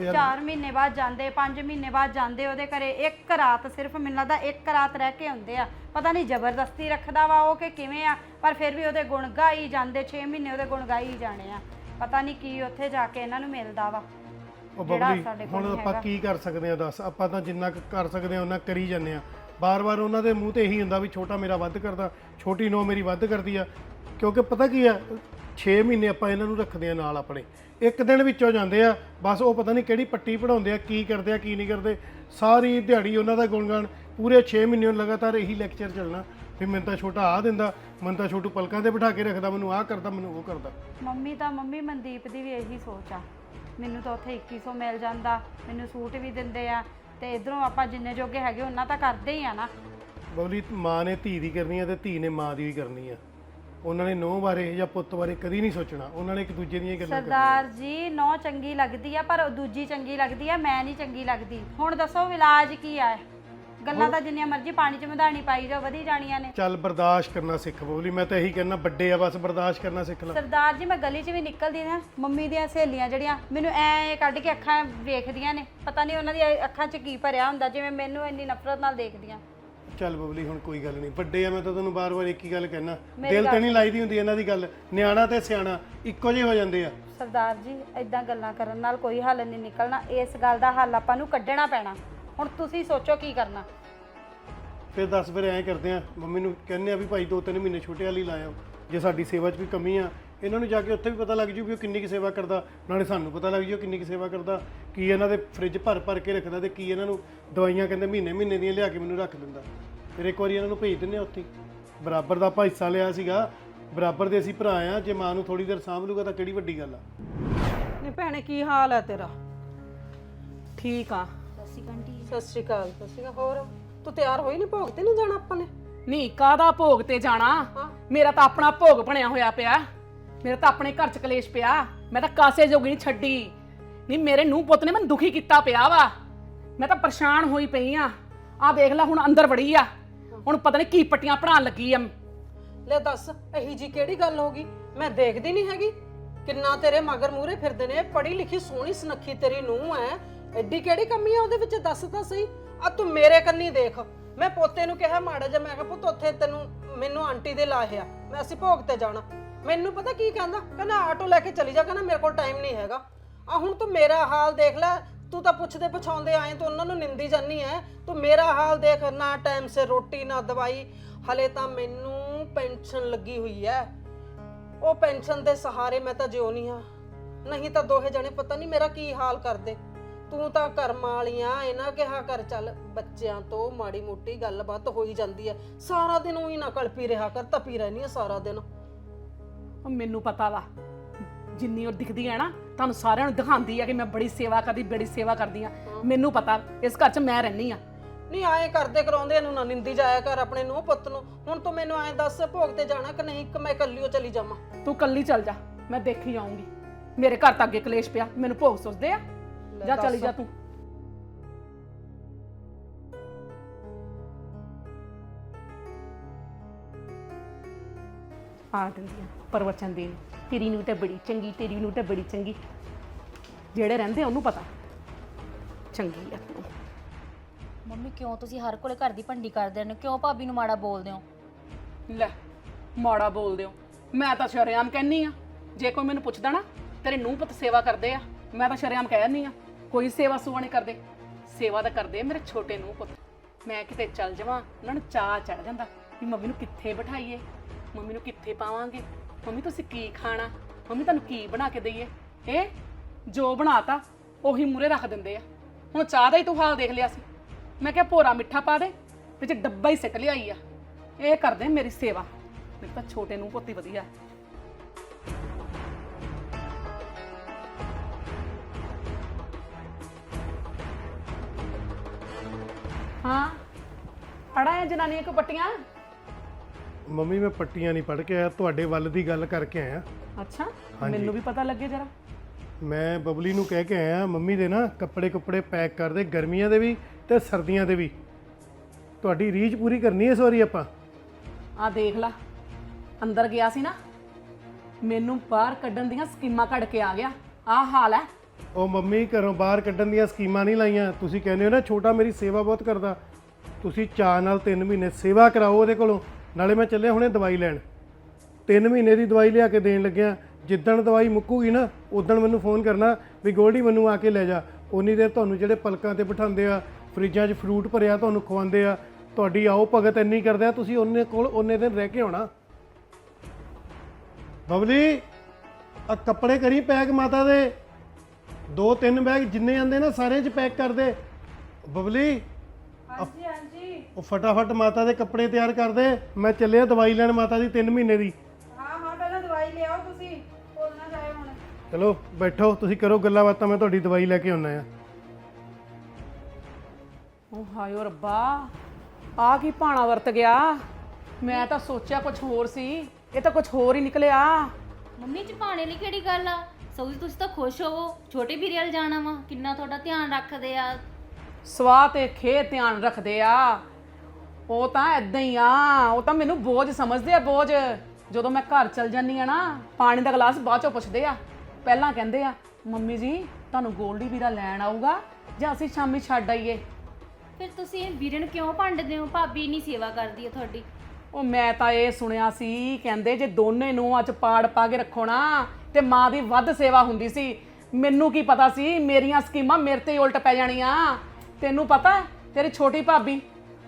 [SPEAKER 4] ਯਾਰ
[SPEAKER 2] 4 ਮਹੀਨੇ ਬਾਅਦ ਜਾਂਦੇ 5 ਮਹੀਨੇ ਬਾਅਦ ਜਾਂਦੇ ਉਹਦੇ ਘਰੇ ਇੱਕ ਰਾਤ ਸਿਰਫ ਮੈਨੂੰ ਲੱਗਦਾ ਇੱਕ ਰਾਤ ਰਹਿ ਕੇ ਆਉਂਦੇ ਆ। ਪਤਾ ਨਹੀਂ ਜ਼ਬਰਦਸਤੀ ਰੱਖਦਾ ਵਾ ਉਹ ਕਿ ਕਿਵੇਂ ਆ ਪਰ ਫਿਰ ਵੀ ਉਹਦੇ ਗੁਣ ਗਾਈ ਜਾਂਦੇ 6 ਮਹੀਨੇ ਉਹਦੇ ਗੁਣ ਗਾਈ ਜਾਣੇ ਆ। ਪਤਾ ਨਹੀਂ ਕੀ ਉੱਥੇ ਜਾ ਕੇ ਇਹਨਾਂ ਨੂੰ ਮਿਲਦਾ ਵਾ।
[SPEAKER 4] ਉਹ
[SPEAKER 2] ਜਿਹੜਾ
[SPEAKER 4] ਬਬਲੀ
[SPEAKER 2] ਸਾਡੇ
[SPEAKER 4] ਹੁਣ ਆਪਾਂ
[SPEAKER 2] ਹੈਗਾ।
[SPEAKER 4] ਕੀ ਕਰ ਸਕਦੇ ਆ ਦੱਸ? ਆਪਾਂ ਤਾਂ ਜਿੰਨਾ ਕੁ ਕਰ ਸਕਦੇ ਆ ਉਹਨਾਂ ਕਰੀ ਜਾਂਦੇ ਆ ਬਾਰ-ਬਾਰ ਉਹਨਾਂ ਦੇ ਮੂੰਹ ਤੇ ਇਹੀ ਹੁੰਦਾ ਵੀ ਛੋਟਾ ਮੇਰਾ ਵੱਧ ਕਰਦਾ ਛੋਟੀ ਨੋ ਮੇਰੀ ਵੱਧ ਕਰਦੀ ਆ। ਕਿਉਂਕਿ ਪਤਾ ਕੀ ਆ 6 ਮਹੀਨੇ ਆਪਾਂ ਇਹਨਾਂ ਨੂੰ ਰੱਖਦੇ ਆ ਨਾਲ ਆਪਣੇ। ਇੱਕ ਦਿਨ ਵਿੱਚੋਂ ਜਾਂਦੇ ਆ ਬਸ ਉਹ ਪਤਾ ਨਹੀਂ ਕਿਹੜੀ ਪੱਟੀ ਪੜਾਉਂਦੇ ਆ ਕੀ ਕਰਦੇ ਆ ਕੀ ਨਹੀਂ ਕਰਦੇ। ਸਾਰੀ ਦਿਹਾੜੀ ਉਹਨਾਂ ਦਾ ਗੁਣਗਾਨ ਪੂਰੇ 6 ਮਹੀਨੇ ਲਗਾਤਾਰ ਇਹੀ ਲੈਕਚਰ ਚੱਲਣਾ ਵੀ ਮੈਨੂੰ ਤਾਂ ਛੋਟਾ ਆ ਦਿੰਦਾ ਮੈਨੂੰ ਤਾਂ ਛੋਟੂ ਪਲਕਾਂ ਤੇ ਬਿਠਾ ਕੇ ਰੱਖਦਾ ਮੈਨੂੰ ਆਹ ਕਰਦਾ ਮੈਨੂੰ ਉਹ ਕਰਦਾ।
[SPEAKER 2] ਮੰਮੀ ਤਾਂ ਮੰਮੀ ਮਨਦੀਪ ਦੀ ਵੀ ਇਹੀ ਸੋਚ ਆ। ਮੈਨੂੰ ਤਾਂ ਉੱਥੇ 2100 ਮਿਲ ਜਾਂਦਾ ਮੈਨੂੰ ਸੂਟ ਵੀ ਦਿੰਦੇ ਆ ਤੇ ਇਧਰੋਂ ਆਪਾਂ ਜਿੰਨੇ ਜੋਗੇ ਹੈਗੇ ਉਹਨਾਂ ਤਾਂ ਕਰਦੇ ਹੀ ਆ ਨਾ।
[SPEAKER 4] ਬਬਲੀ ਮਾਂ ਨੇ ਧੀ ਦੀ ਕਰਨੀ ਆ ਤੇ ਧੀ ਨੇ ਮਾਂ ਦੀ ਵੀ ਕਰਨੀ ਆ। ਉਹਨਾਂ ਨੇ ਨੋਹ ਬਾਰੇ ਜਾਂ ਪੁੱਤ ਬਾਰੇ ਕਦੀ ਨਹੀਂ ਸੋਚਣਾ ਉਹਨਾਂ ਨੇ ਇੱਕ ਦੂਜੇ ਦੀਆਂ ਹੀ ਗੱਲਾਂ ਕਰਨੀਆਂ।
[SPEAKER 2] ਸਰਦਾਰ ਜੀ ਨੌ ਚੰਗੀ ਲੱਗਦੀ ਆ ਪਰ ਉਹ ਦੂਜੀ ਚੰਗੀ ਲੱਗਦੀ ਆ ਮੈਂ ਨਹੀਂ ਚੰਗੀ ਲੱਗਦੀ। ਹੁਣ ਦੱਸੋ ਇਲਾਜ ਕੀ ਆ? ਗੱਲਾਂ ਤਾਂ ਜਿੰਨੀਆਂ ਮਰਜ਼ੀ ਪਾਣੀ 'ਚ ਮਧਾਣੀ ਪਾਈ ਜਾਓ ਵਧੀ ਜਾਣੀਆਂ ਨੇ।
[SPEAKER 4] ਚੱਲ ਬਰਦਾਸ਼ਤ ਕਰਨਾ ਸਿੱਖ ਬਬਲੀ ਮੈਂ ਤਾਂ ਇਹੀ ਕਹਿਣਾ ਵੱਡੇ ਆ ਬਸ ਬਰਦਾਸ਼ਤ ਕਰਨਾ ਸਿੱਖ ਲੈ।
[SPEAKER 2] ਸਰਦਾਰ ਜੀ ਮੈਂ ਗਲੀ 'ਚ ਵੀ ਨਿਕਲਦੀ ਨਾ ਮੰਮੀ ਦੀਆਂ ਸਹੇਲੀਆਂ ਜਿਹੜੀਆਂ ਮੈਨੂੰ ਐ ਕੱਢ ਕੇ ਅੱਖਾਂ ਵੇਖਦੀਆਂ ਨੇ ਪਤਾ ਨਹੀਂ ਉਹਨਾਂ ਦੀ ਅੱਖਾਂ 'ਚ ਕੀ ਭਰਿਆ ਹੁੰਦਾ ਜਿਵੇਂ ਮੈਨੂੰ ਇੰਨੀ ਨਫ਼ਰਤ ਨਾਲ ਦੇਖਦੀਆਂ।
[SPEAKER 4] ਚੱਲ ਬਬਲੀ ਹੁਣ ਕੋਈ ਗੱਲ ਨਹੀਂ ਵੱਡੇ ਆ ਮੈਂ ਤਾਂ ਤੁਹਾਨੂੰ ਬਾਰ-ਬਾਰ ਇੱਕ ਹੀ ਗੱਲ ਕਹਿਣਾ ਦਿਲ ਤੇ ਨਹੀਂ ਲਾਈਦੀ ਹੁੰਦੀ ਇਹਨਾਂ ਦੀ ਗੱਲ ਨਿਆਣਾ ਤੇ ਸਿਆਣਾ ਇੱਕੋ ਜਿਹੇ ਹੋ ਜਾਂਦੇ ਆ।
[SPEAKER 2] ਸਰਦਾਰ ਜੀ ਇਦਾਂ ਗੱਲਾਂ ਕਰਨ ਨਾਲ ਕੋਈ ਹੱਲ ਨਹੀਂ ਨਿਕਲਣਾ ਇਸ ਗੱਲ ਦਾ ਹੱਲ ਆਪਾਂ ਨੂੰ ਕੱਢਣਾ ਪੈਣਾ। ਹੁਣ ਤੁਸੀਂ ਸੋਚੋ ਕੀ ਕਰਨਾ।
[SPEAKER 4] ਫਿਰ ਦੱਸ ਫਿਰ ਐਂ ਕਰਦੇ ਆ ਮੰਮੀ ਨੂੰ ਕਹਿੰਦੇ ਆ ਵੀ ਭਾਈ ਦੋ ਤਿੰਨ ਮਹੀਨੇ ਛੋਟੇ ਵਾਲੀ ਲਾਇਆ ਜੇ ਸਾਡੀ ਸੇਵਾ 'ਚ ਵੀ ਕਮੀ ਆ ਇਹਨਾਂ ਨੂੰ ਜਾ ਕੇ ਉੱਥੇ ਵੀ ਪਤਾ ਲੱਗ ਜੂ ਵੀ ਉਹ ਕਿੰਨੀ ਕੁ ਸੇਵਾ ਕਰਦਾ ਨਾਲੇ ਸਾਨੂੰ ਪਤਾ ਲੱਗ ਜੂ ਕਿੰਨੀ ਕੁ ਸੇਵਾ ਕਰਦਾ ਕੀ ਇਹਨਾਂ ਦੇ ਫ੍ਰਿਜ ਭਰ ਭਰ ਕੇ ਰੱਖਦਾ ਤੇ ਕੀ ਇਹਨਾਂ ਨੂੰ ਦਵਾਈਆਂ ਕਹਿੰਦੇ ਮਹੀਨੇ ਮਹੀਨੇ ਦੀਆਂ ਲਿਆ ਕੇ ਮੈਨੂੰ ਰੱਖ ਦਿੰਦਾ। ਫਿਰ ਇੱਕ ਵਾਰੀ ਇਹਨਾਂ ਨੂੰ ਭੇਜ ਦਿੰਦੇ ਆ ਉੱਥੇ। ਬਰਾਬਰ ਦਾ ਆਪਾਂ ਹਿੱਸਾ ਲਿਆ ਸੀਗਾ ਬਰਾਬਰ ਦੇ ਅਸੀਂ ਭਰਾ ਆ ਜੇ ਮਾਂ ਨੂੰ ਥੋੜੀ ਦੇਰ ਸਾਂਭ ਲੂਗਾ ਤਾਂ ਕਿਹੜੀ ਵੱਡੀ ਗੱਲ ਆ।
[SPEAKER 5] ਨੀ ਭੈਣੇ ਕੀ ਹਾਲ ਹੈ ਤੇਰਾ?
[SPEAKER 1] ਠੀਕ ਆ।
[SPEAKER 3] ਸਸੀ ਕੰਟੀ
[SPEAKER 5] ਸਤਿ ਸ਼੍ਰੀ ਅਕਾਲ ਸਤਿ ਸ਼੍ਰੀ ਅਕਾਲ। ਹੋਰ ਤੂੰ ਤਿਆਰ ਹੋਈ ਨਹੀਂ ਭੋਗ ਤੇ ਨਹੀਂ ਜਾਣਾ ਆਪਾਂ ਨੇ?
[SPEAKER 1] ਨਹੀਂ ਕਾਦਾ ਭੋਗ ਤੇ ਜਾਣਾ? ਮੇਰਾ ਤਾਂ ਆਪਣਾ ਭੋਗ ਬਣਿਆ ਹੋਇਆ ਪਿਆ। ਮੇਰਾ ਤਾਂ ਆਪਣੇ ਘਰ ਚ ਕਲੇਸ਼ ਪਿਆ। ਮੈਂ ਤਾਂ ਕਾਸੇ ਜੋਗੀ ਨਹੀਂ ਛੱਡੀ। ਨਹੀਂ ਮੇਰੇ ਨੂੰ ਪੁੱਤ ਨੇ ਮੈਨੂੰ ਦੁਖੀ ਕੀਤਾ ਪਿਆ ਵਾ। ਮੈਂ ਤਾਂ ਪਰੇਸ਼ਾਨ ਹੋਈ ਪਈ ਆ। ਆ ਦੇਖ ਲੈ ਹੁਣ ਅੰਦਰ ਵੜੀ ਆ। ਹੁਣ ਪਤਾ ਨਹੀਂ ਕੀ ਪੱਟੀਆਂ ਪੜਾਉਣ ਲੱਗੀ ਆ।
[SPEAKER 5] ਲੈ ਦੱਸ ਇਹੀ ਜੀ ਕਿਹੜੀ ਗੱਲ ਹੋ ਗਈ? ਮੈਂ ਦੇਖਦੀ ਨਹੀਂ ਹੈਗੀ। ਕਿੰਨਾ ਤੇਰੇ ਮਗਰ ਮੂਰੇ ਫਿਰਦੇ ਨੇ। ਪੜ੍ਹੀ ਲਿਖੀ ਸੋਹਣੀ ਸੁਨੱਖੀ ਤੇਰੀ ਨੂੰਹ ਐ। ਐਡੀ ਕਿਹੜੀ ਕਮੀ ਆ ਉਹਦੇ ਵਿੱਚ? ਦੱਸ ਤਾਂ ਸਹੀ। ਆ ਤੂੰ ਮੇਰੇ ਕੰਨੀ ਦੇਖ। ਮੈਂ ਪੋਤੇ ਨੂੰ ਕਿਹਾ, ਮਾੜਾ ਜਿਹਾ, ਮੈਂ ਕਿਹਾ, ਪੁੱਤ, ਉੱਥੇ ਤੈਨੂੰ, ਮੈਨੂੰ ਆਂਟੀ ਦੇ ਲਾਹਿਆ ਮੈਂ ਅਸੀਂ ਭੋਗ ਤੇ ਜਾਣਾ। ਮੈਨੂੰ ਪਤਾ ਕੀ ਕਹਿੰਦਾ? ਕਹਿੰਦਾ, ਆਟੋ ਲੈ ਕੇ ਚਲੀ ਜਾ। ਕਹਿੰਦਾ, ਮੇਰੇ ਕੋਲ ਟਾਈਮ ਨਹੀਂ ਹੈਗਾ। ਆ ਹੁਣ ਤੂੰ ਮੇਰਾ ਹਾਲ ਦੇਖ ਲੈ। ਤੂੰ ਤਾਂ ਪੁੱਛਦੇ ਪਛਾਉਂਦੇ ਆਏ, ਤੂੰ ਉਹਨਾਂ ਨੂੰ ਨਿੰਦੀ ਜਾਨੀ ਐ। ਤੂੰ ਮੇਰਾ ਹਾਲ ਦੇਖ, ਨਾ ਟਾਈਮ ਸਿਰ ਰੋਟੀ, ਨਾ ਦਵਾਈ। ਹਲੇ ਤਾਂ ਮੈਨੂੰ ਪੈਨਸ਼ਨ ਲੱਗੀ ਹੋਈ ਐ। ਉਹ ਪੈਨਸ਼ਨ ਦੇ ਸਹਾਰੇ ਮੈਂ ਤਾਂ ਜਿਉ ਜਿਉਣੀ ਹਾਂ। ਨਹੀਂ ਤਾਂ ਦੋਹੇ ਜਣੇ ਪਤਾ ਨਹੀਂ ਮੇਰਾ ਕੀ ਹਾਲ ਕਰਦੇ। ਤੂੰ ਤਾਂ ਕਰਮ ਵਾਲੀਆਂ ਇਹਨਾਂ ਕਿਹਾ ਕਰ ਚੱਲ ਬੱਚਿਆਂ ਤੋਂ ਮਾੜੀ ਮੋਟੀ ਗੱਲਬਾਤ ਹੋਈ ਜਾਂਦੀ ਐ ਸਾਰਾ ਦਿਨ ਉਹੀ ਨਾ ਕਲਪੀ ਰਿਹਾ ਕਰ ਤਪੀ ਰਹਿਨੀ ਆ ਸਾਰਾ ਦਿਨ।
[SPEAKER 1] ਉਹ ਮੈਨੂੰ ਪਤਾ ਵਾ ਜਿੰਨੀ ਉਹ ਦਿਖਦੀ ਹੈ ਨਾ ਤੁਹਾਨੂੰ ਸਾਰਿਆਂ ਨੂੰ ਦਿਖਾਉਂਦੀ ਆ ਕਿ ਮੈਂ ਬੜੀ ਸੇਵਾ ਕਰਦੀ ਬੜੀ ਸੇਵਾ ਕਰਦੀ ਆ। ਮੈਨੂੰ ਪਤਾ ਇਸ ਘਰ 'ਚ ਮੈਂ ਰਹਿਣੀ ਆ।
[SPEAKER 5] ਨਹੀਂ ਆਏ ਕਰਦੇ ਕਰਾਉਂਦੇ ਇਹਨੂੰ ਨਾ ਨਿੰਦੀ ਜਾਇਆ ਕਰ ਆਪਣੇ ਨੂੰ ਪੁੱਤ ਨੂੰ। ਹੁਣ ਤੂੰ ਮੈਨੂੰ ਐਂ ਦੱਸ ਭੋਗ ਤੇ ਜਾਣਾ ਕਿ ਨਹੀਂ ਕਿ ਮੈਂ ਇਕੱਲੀ ਓ ਚਲੀ ਜਾਵਾਂ?
[SPEAKER 1] ਤੂੰ ਕੱਲੀ ਚੱਲ ਜਾ ਮੈਂ ਦੇਖੀ ਜਾਊਂਗੀ ਮੇਰੇ ਘਰ ਤਾਂ ਅੱਗੇ ਕਲੇਸ਼ ਪਿਆ ਮੈਨੂੰ ਭੋਗ ਸੁੱਜਦੇ ਆ? ਜਾ ਚਲੀ ਜਾ ਤੂੰ। ਆ ਦਿੰਦੀਆਂ ਪਰਵਚਨ ਦੇਣ। ਤੇਰੀ ਨੂੰ ਤਾਂ ਬੜੀ ਚੰਗੀ ਤੇਰੀ ਨੂੰ ਤਾਂ ਬੜੀ ਚੰਗੀ। ਜਿਹੜੇ ਰਹਿੰਦੇ ਆ ਉਹਨੂੰ ਪਤਾ। ਚੰਗੀ ਆ ਤੂੰ।
[SPEAKER 3] ਮੰਮੀ ਕਿਉਂ ਤੁਸੀਂ ਹਰ ਕੋਲੇ ਘਰ ਦੀ ਭੰਡੀ ਕਰਦੇ ਨੇ ਕਿਉਂ ਭਾਬੀ ਨੂੰ ਮਾੜਾ ਬੋਲਦੇ ਹੋ?
[SPEAKER 1] ਲੈ ਮਾੜਾ ਬੋਲਦੇ ਹੋ। ਮੈਂ ਤਾਂ ਸ਼ਰੇਆਮ ਕਹਿੰਨੀ ਆ। ਜੇ ਕੋਈ ਮੈਨੂੰ ਪੁੱਛਦਾ ਨਾ ਤੇਰੇ ਨੂੰਹ ਪੁੱਤ ਸੇਵਾ ਕਰਦੇ ਆ ਮੈਂ ਤਾਂ ਸ਼ਰੇਆਮ ਕਹਿ ਦਿੰਨੀ ਆ। ਕੋਈ ਸੇਵਾ ਸੁਵਾ ਨਹੀਂ ਕਰਦੇ। ਸੇਵਾ ਤਾਂ ਕਰਦੇ ਆ ਮੇਰੇ ਛੋਟੇ ਨੂੰਹ ਪੁੱਤ। ਮੈਂ ਕਿਤੇ ਚੱਲ ਜਾਵਾਂ, ਉਹਨਾਂ ਨੂੰ ਚਾਹ ਚੜ ਜਾਂਦਾ ਵੀ ਮੰਮੀ ਨੂੰ ਕਿੱਥੇ ਬਿਠਾਈਏ, ਮੰਮੀ ਨੂੰ ਕਿੱਥੇ ਪਾਵਾਂਗੇ, ਮੰਮੀ ਤੁਸੀਂ ਕੀ ਖਾਣਾ, ਮੰਮੀ ਤੁਹਾਨੂੰ ਕੀ ਬਣਾ ਕੇ ਦਈਏ? ਇਹ ਜੋ ਬਣਾਤਾ, ਉਹੀ ਮੂਰੇ ਰੱਖ ਦਿੰਦੇ ਆ। ਹੁਣ ਚਾਹ ਦਾ ਹੀ ਤੂੰ ਹਾਲ ਦੇਖ ਲਿਆ ਸੀ। ਮੈਂ ਕਿਹਾ ਭੋਰਾ ਮਿੱਠਾ ਪਾ ਦੇ, ਵਿੱਚ ਡੱਬਾ ਹੀ ਸਿੱਟ ਲਿਆਈ ਆ। ਇਹ ਕਰਦੇ ਮੇਰੀ ਸੇਵਾ। ਮੇਰੇ ਤਾਂ ਛੋਟੇ ਨੂੰ ਪੁੱਤੀ ਵਧੀਆ। ਹਾਂ। ਪੜਾ ਹੈ ਜਨਾਨੀਆਂ ਕੋ ਪੱਟੀਆਂ?
[SPEAKER 4] ਮੰਮੀ ਮੈਂ ਪੱਟੀਆਂ ਨਹੀਂ ਪੜ ਕੇ ਆਇਆ ਤੁਹਾਡੇ ਵੱਲ ਦੀ ਗੱਲ ਕਰਕੇ ਆਇਆ।
[SPEAKER 1] ਅੱਛਾ
[SPEAKER 4] ਹਾਂਜੀ।
[SPEAKER 1] ਮੈਨੂੰ ਵੀ ਪਤਾ ਲੱਗੇ ਜਰਾ।
[SPEAKER 4] ਮੈਂ ਬਬਲੀ ਨੂੰ ਕਹਿ ਕੇ ਆਇਆ ਮੰਮੀ ਦੇ ਨਾ ਕੱਪੜੇ ਕੁੱਪੜੇ ਪੈਕ ਕਰ ਦੇ ਗਰਮੀਆਂ ਦੇ ਵੀ ਤੇ ਸਰਦੀਆਂ ਦੇ ਵੀ। ਤੁਹਾਡੀ ਰੀਝ ਪੂਰੀ ਕਰਨੀ ਹੈ ਇਸ ਵਾਰੀ ਆਪਾਂ?
[SPEAKER 1] ਆ ਦੇਖ ਲਾ ਅੰਦਰ ਗਿਆ ਸੀ ਨਾ ਮੈਨੂੰ ਬਾਹਰ ਕੱਢਣ ਦੀਆਂ ਸਕੀਮਾਂ ਕੱਢ ਕੇ ਆ ਗਿਆ। ਆ ਹਾਲ ਹੈ
[SPEAKER 4] ਉਹ ਮੰਮੀ ਘਰੋਂ ਬਾਹਰ ਕੱਢਣ ਦੀਆਂ ਸਕੀਮਾਂ ਨਹੀਂ ਲਾਈਆਂ। ਤੁਸੀਂ ਕਹਿੰਦੇ ਹੋ ਨਾ, ਛੋਟਾ ਮੇਰੀ ਸੇਵਾ ਬਹੁਤ ਕਰਦਾ। ਤੁਸੀਂ ਚਾਹ ਨਾਲ 3 ਮਹੀਨੇ ਸੇਵਾ ਕਰਾਓ ਉਹਦੇ ਕੋਲੋਂ। ਨਾਲੇ ਮੈਂ ਚੱਲਿਆ ਹੁਣੇ ਦਵਾਈ ਲੈਣ। 3 ਮਹੀਨੇ ਦੀ ਦਵਾਈ ਲਿਆ ਕੇ ਦੇਣ ਲੱਗਿਆ। ਜਿੱਦਣ ਦਵਾਈ ਮੁੱਕੂਗੀ ਨਾ ਉਦੋਂ ਮੈਨੂੰ ਫੋਨ ਕਰਨਾ ਵੀ ਗੋਲਡੀ ਮੈਨੂੰ ਆ ਕੇ ਲੈ ਜਾ। ਉਨੀ ਦੇਰ ਤੁਹਾਨੂੰ ਜਿਹੜੇ ਪਲਕਾਂ ਤੇ ਬਿਠਾਉਂਦੇ ਆ, ਫਰਿੱਜਾਂ 'ਚ ਫਰੂਟ ਭਰਿਆ ਤੁਹਾਨੂੰ ਖਵਾਉਂਦੇ ਆ, ਤੁਹਾਡੀ ਆਓ ਭਗਤ ਇੰਨੀ ਕਰਦੇ ਆ, ਤੁਸੀਂ ਉਹਨੇ ਕੋਲ ਉਹਨੇ ਦਿਨ ਰਹਿ ਕੇ ਆਉਣਾ। ਬਬਲੀ ਆ ਕੱਪੜੇ ਕਰੀ ਪੈਕ ਮਾਤਾ ਦੇ। ਦੋ ਤਿੰਨ ਬੈਗ ਜਿੰਨੇ ਆਂਦੇ ਨਾ ਸਾਰੇ ਚ ਪੈਕ ਕਰ ਦੇ ਬਬਲੀ
[SPEAKER 2] ਹਾਂਜੀ ਹਾਂਜੀ।
[SPEAKER 4] ਉਹ ਫਟਾਫਟ ਮਾਤਾ ਦੇ ਕੱਪੜੇ ਤਿਆਰ ਕਰ ਦੇ ਮੈਂ ਚੱਲਿਆ ਦਵਾਈ ਲੈਣ ਮਾਤਾ ਦੀ 3 ਮਹੀਨੇ ਦੀ।
[SPEAKER 2] ਹਾਂ ਹਾਂ ਪਹਿਲਾਂ ਦਵਾਈ ਲਿਆਓ ਤੁਸੀਂ। ਭੁੱਲ ਨਾ ਜਾਇਓ ਹੁਣ।
[SPEAKER 4] ਚਲੋ ਬੈਠੋ ਤੁਸੀਂ ਕਰੋ ਗੱਲਾਂ ਬਾਤਾਂ ਮੈਂ ਤੁਹਾਡੀ ਦਵਾਈ ਲੈ ਕੇ ਆਉਣਾ ਆ।
[SPEAKER 1] ਓ ਹਾਏ ਓ ਰੱਬਾ ਆ ਕੀ ਭਾਣਾ ਵਰਤ ਗਿਆ? ਮੈਂ ਤਾਂ ਸੋਚਿਆ ਕੁਝ ਹੋਰ ਸੀ ਇਹ ਤਾਂ ਕੁਝ ਹੋਰ ਹੀ ਨਿਕਲਿਆ।
[SPEAKER 3] ਮੰਮੀ ਚ ਪਾਣੇ ਲਈ ਕਿਹੜੀ ਗੱਲ ਆ? ਸੌਜੀ ਤੁਸੀਂ ਤਾਂ ਖੁਸ਼ ਹੋਵੋ ਛੋਟੇ ਵੀਰੇ ਵੱਲ ਜਾਣਾ ਵਾ। ਕਿੰਨਾ ਤੁਹਾਡਾ ਧਿਆਨ ਰੱਖਦੇ ਆ?
[SPEAKER 1] ਸਵਾਹ ਤੇ ਖੇ ਧਿਆਨ ਰੱਖਦੇ ਆ। ਉਹ ਤਾਂ ਐਦਾਂ ਹੀ ਆ। ਉਹ ਤਾਂ ਮੈਨੂੰ ਬੋਝ ਸਮਝਦੇ ਆ ਬੋਝ। ਜਦੋਂ ਮੈਂ ਘਰ ਚਲ ਜਾਂਦੀ ਆ ਨਾ ਪਾਣੀ ਦਾ ਗਲਾਸ ਬਾਅਦ ਚੋਂ ਪੁੱਛਦੇ ਆ। ਪਹਿਲਾਂ ਕਹਿੰਦੇ ਆ ਮੰਮੀ ਜੀ ਤੁਹਾਨੂੰ ਗੋਲਡੀ ਵੀਰਾ ਲੈਣ ਆਊਗਾ ਜਾਂ ਅਸੀਂ ਸ਼ਾਮੀ ਛੱਡ ਆਈਏ?
[SPEAKER 3] ਫਿਰ ਤੁਸੀਂ ਇਹ ਵੀਰੇ ਨੂੰ ਕਿਉਂ ਭੰਡਦੇ ਹੋ? ਭਾਬੀ ਨਹੀਂ ਸੇਵਾ ਕਰਦੀ ਆ ਤੁਹਾਡੀ।
[SPEAKER 1] ਉਹ ਮੈਂ ਤਾਂ ਇਹ ਸੁਣਿਆ ਸੀ। ਕਹਿੰਦੇ ਜੇ ਦੋਨੇ ਨੂੰ ਅੱਜ ਪਾੜ ਪਾ ਕੇ ਰੱਖੋ ਨਾ ਤੇ ਮਾਂ ਦੀ ਵੱਧ ਸੇਵਾ ਹੁੰਦੀ ਸੀ। ਮੈਨੂੰ ਕੀ ਪਤਾ ਸੀ? ਮੇਰੀਆਂ ਸਕੀਮਾਂ ਮੇਰੇ ਤੇ ਹੀ ਉਲਟ ਪੈ ਜਾਣੀਆਂ। ਤੈਨੂੰ ਪਤਾ ਹੈ, ਤੇਰੀ ਛੋਟੀ ਭਾਬੀ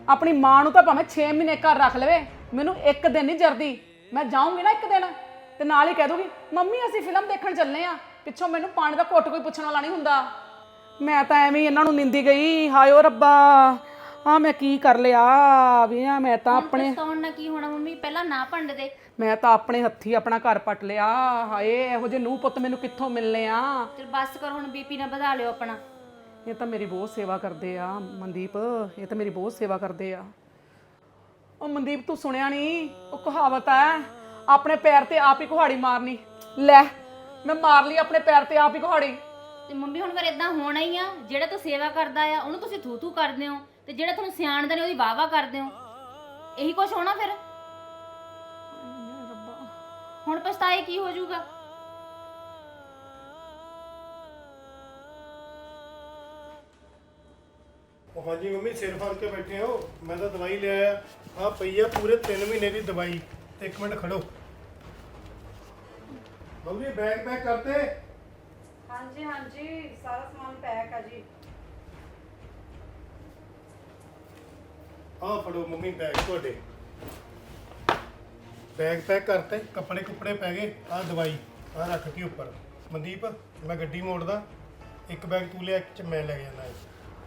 [SPEAKER 1] ਆਪਣੀ ਮਾਂ ਨੂੰ ਤਾਂ ਭਾਵੇਂ 6 ਮਹੀਨੇ ਘਰ ਰੱਖ ਲਵੇ ਮੈਨੂੰ ਇੱਕ ਦਿਨ ਨਹੀਂ ਜਰਦੀ। ਮੈਂ ਜਾਊਂਗੀ ਨਾ ਇੱਕ ਦਿਨ। ਤੇ ਨਾਲ ਹੀ ਕਹਿ ਦੂਗੀ ਮੰਮੀ ਅਸੀਂ ਫਿਲਮ ਦੇਖਣ ਚੱਲੇ ਆ ਪਿੱਛੋਂ ਮੈਨੂੰ ਪਾਣੀ ਦਾ ਘੁੱਟ ਕੋਈ ਪੁੱਛਣ ਵਾਲਾ ਨਹੀਂ ਹੁੰਦਾ। ਮੈਂ ਤਾਂ ਐਵੇਂ ਹੀ ਇਹਨਾਂ ਨੂੰ ਨਿੰਦੀ ਗਈ ਹਾਏ ਰੱਬਾ। ਆ ਮੈਂ ਕੀ ਕਰ ਲਿਆ? ਵੀ ਆ ਮੈਂ ਤਾਂ ਆਪਣੇ
[SPEAKER 3] ਪਛਤਾਉਣ ਨਾਲ ਕੀ ਹੋਣਾ ਮੰਮੀ ਪਹਿਲਾਂ ਨਾ ਭੰਡਦੇ
[SPEAKER 1] ਮੈਂ ਤਾਂ ਆਪਣੇ ਹੱਥੀ ਆਪਣਾ ਘਰ ਪਟ ਲਿਆ। ਹਾਏ ਇਹੋ ਜਿਹੇ ਨੂੰ ਪੁੱਤ ਮੈਨੂੰ ਕਿੱਥੋਂ ਮਿਲਨੇ ਆ?
[SPEAKER 3] ਚਲ ਬੱਸ ਕਰੋ ਹੁਣ ਬੀਪੀ ਨਾ ਵਧਾ ਲਿਓ ਆਪਣਾ।
[SPEAKER 1] ਇਹ ਤਾਂ ਮੇਰੀ ਬਹੁਤ ਸੇਵਾ ਕਰਦੇ ਆ ਮਨਦੀਪ। ਇਹ ਤਾਂ ਮੇਰੀ ਬਹੁਤ ਸੇਵਾ ਕਰਦੇ ਆ। ਉਹ ਮਨਦੀਪ ਤੂੰ ਸੁਣਿਆ ਨਹੀਂ? ਉਹ ਕਹਾਵਤ ਹੈ ਆਪਣੇ ਪੈਰ ਤੇ ਆਪ ਹੀ ਕੁਹਾੜੀ ਮਾਰਨੀ। ਲੈ ਮੈਂ ਮਾਰ ਲਈ ਆਪਣੇ ਪੈਰ ਤੇ ਆਪ ਹੀ ਕੁਹਾੜੀ।
[SPEAKER 3] ਤੇ ਮੰਮੀ ਹੁਣ ਫਿਰ ਇਦਾਂ ਹੋਣਾ ਹੀ ਆ। ਜਿਹੜਾ ਤੂੰ ਸੇਵਾ ਕਰਦਾ ਆ ਉਹਨੂੰ ਤੁਸੀਂ ਥੂ ਥੂ ਕਰਦੇ ਹੋ। ਤੇ ਜਿਹੜਾ ਤੁਹਾਨੂੰ ਸਿਆਣਦਾ ਨੇ ਉਹਦੀ ਵਾਹ ਕਰਦੇ ਹੋ। ਇਹੀ ਕੁਝ ਹੋਣਾ ਫਿਰ? ਹੁਣ ਪਛਤਾਏ ਕੀ ਹੋ ਜਾਊਗਾ?
[SPEAKER 4] ਉਹ ਹਾਂਜੀ ਮੰਮੀ ਸਿਰ ਫੜ ਕੇ ਬੈਠੇ ਹੋ। ਮੈਂ ਤਾਂ ਦਵਾਈ ਲੈ ਆਇਆ। ਆ ਪਈ ਆ ਪੂਰੇ 3 ਮਹੀਨੇ ਦੀ ਦਵਾਈ। ਤੇ ਇੱਕ ਮਿੰਟ ਖੜੋ। ਬਬਲੀ ਬੈਗ ਪੈਕ ਕਰਤੇ?
[SPEAKER 2] ਹਾਂਜੀ ਹਾਂਜੀ। ਸਾਰਾ ਸਮਾਨ ਪੈਕ ਆ ਜੀ।
[SPEAKER 4] ਆਹ ਫੜੋ ਮੰਮੀ ਬੈਗ ਤੁਹਾਡੇ। ਬੈਗ ਪੈਕ ਕਰਤੇ ਕੱਪੜੇ ਕੁੱਪੜੇ ਪੈ ਗਏ ਆਹ ਦਵਾਈ ਆਹ ਰੱਖ ਕੇ ਉੱਪਰ। ਮਨਦੀਪ ਮੈਂ ਗੱਡੀ ਮੋੜਦਾ ਇੱਕ ਬੈਗ ਤੂੰ ਲਿਆ ਇੱਕ ਚ ਮੈਂ ਲੈ ਜਾਂਦਾ